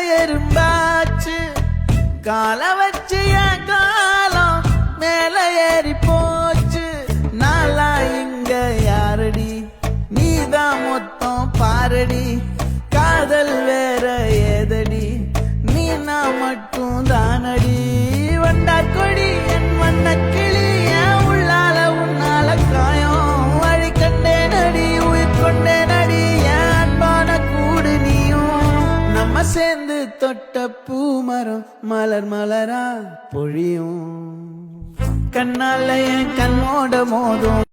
எறும்பாச்சு கால வச்சு என் காலம் மேல ஏறி போச்சு. நாளா இங்க யாரடி? நீதான் மொத்தம் பாரடி. காதல் வேற ஏதடி? நீ நான் மட்டும் தானடி. சேர்ந்து தொட்ட பூமரம் மலர் மலரா பொழியும். கண்ணால என் கண்ணோட மோதும்.